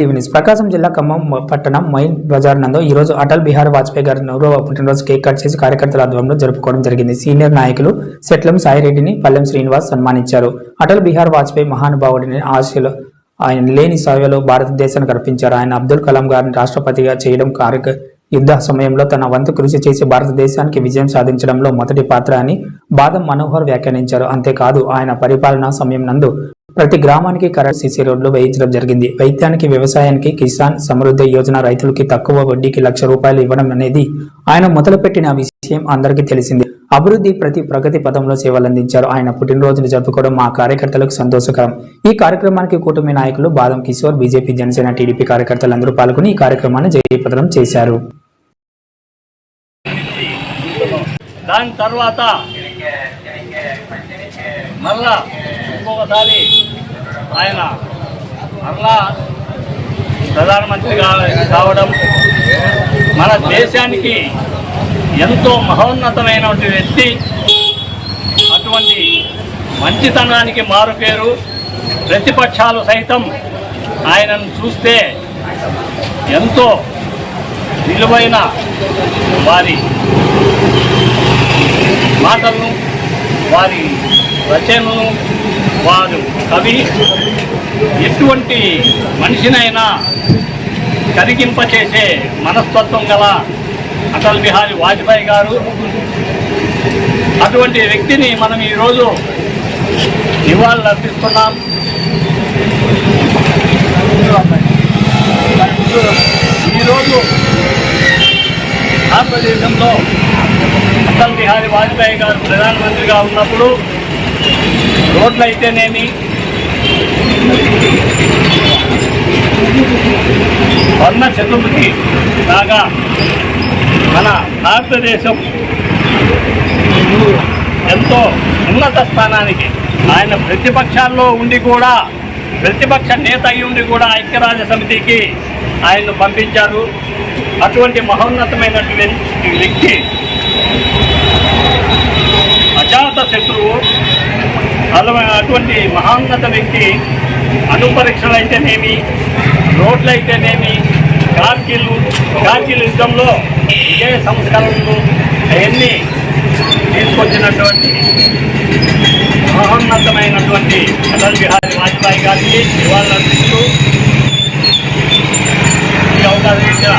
TV news. ప్రకాశం జిల్లా ఖమ్మం పట్టణం mine Bazar నందు ఈ రోజు అటల్ బిహార్ వాజ్పేయి గారి నూరవ పుట్టినరోజు కేక్ కట్ చేసి కార్యకర్తల ఆధ్వర్యంలో జరుపుకోవడం జరిగింది. సీనియర్ నాయకులు సెట్లం సాయిరెడ్డిని పల్లెం శ్రీనివాస్ సన్మానించారు. అటల్ బిహార్ వాజ్పేయి మహానుభావుడిని ఆశలు ఆయన లేని సేవలో భారతదేశానికి అర్పించారు. ఆయన అబ్దుల్ కలాం గారిని రాష్ట్రపతిగా చేయడం కార్యక యుద్ధ సమయంలో తన వంతు కృషి చేసి భారతదేశానికి విజయం సాధించడంలో మొదటి పాత్ర అని బాదం మనోహర్ వ్యాఖ్యానించారు. అంతేకాదు ఆయన పరిపాలనా సమయం నందు ప్రతి గ్రామానికి కరెంట్ సీసీ రోడ్లు వేయించడం జరిగింది. వైద్యానికి వ్యవసాయానికి కిసాన్ సమృద్ధి యోజన రైతులకి తక్కువ వడ్డీకి లక్ష రూపాయలు ఇవ్వడం అనేది ఆయన మొదలుపెట్టిన విషయం అందరికీ తెలిసింది. అభివృద్ధి ప్రతి ప్రగతి పదంలో సేవలందించారు. ఆయన పుట్టినరోజును జరుపుకోవడం మా కార్యకర్తలకు సంతోషకరం. ఈ కార్యక్రమానికి కూటమి నాయకులు బాదం కిషోర్ బీజేపీ జనసేన టీడీపీ కార్యకర్తలందరూ పాల్గొని ఈ కార్యక్రమాన్ని జయప్రదం చేశారు. దాని తర్వాత మళ్ళా ఇంకొకసారి ఆయన మరలా ప్రధానమంత్రిగా కావడం మన దేశానికి ఎంతో మహోన్నతమైనటువంటి వ్యక్తి. అటువంటి మంచితనానికి మారుపేరు. ప్రతిపక్షాలు సైతం ఆయనను చూస్తే ఎంతో విలువైన వారి మాటలను వారి రచనలను వారు కవి. ఎటువంటి మనిషినైనా కరిగింపచేసే మనస్తత్వం గల అటల్ బిహారీ వాజ్పేయి గారు అటువంటి వ్యక్తిని మనం ఈరోజు నివాళులు అర్పిస్తున్నాం. ఈరోజు భారతదేశంలో అటల్ బిహారీ వాజ్పేయి గారు ప్రధానమంత్రిగా ఉన్నప్పుడు రోడ్లు అయితేనేమి వర్ణ చతుర్థి లాగా మన భారతదేశం ఎంతో ఉన్నత స్థానానికి ఆయన ప్రతిపక్షాల్లో ఉండి కూడా ప్రతిపక్ష నేత అయి ఉండి కూడా ఐక్యరాజ్య సమితికి ఆయన్ను పంపించారు. అటువంటి మహోన్నతమైనటువంటి వ్యక్తి అజాత శత్రువు. అటువంటి మహాన్నత వ్యక్తి అణుపరీక్షలు అయితేనేమి రోడ్లు అయితేనేమి కార్గిల్ కార్గిల్ యుద్ధంలో విజయ సంస్కరణలు అవన్నీ తీసుకొచ్చినటువంటి మహోన్నతమైనటువంటి అటల్ బిహారీ వాజ్పేయి గారికి నివాళులర్పిస్తూ ఈ అవకాశం ఇచ్చిన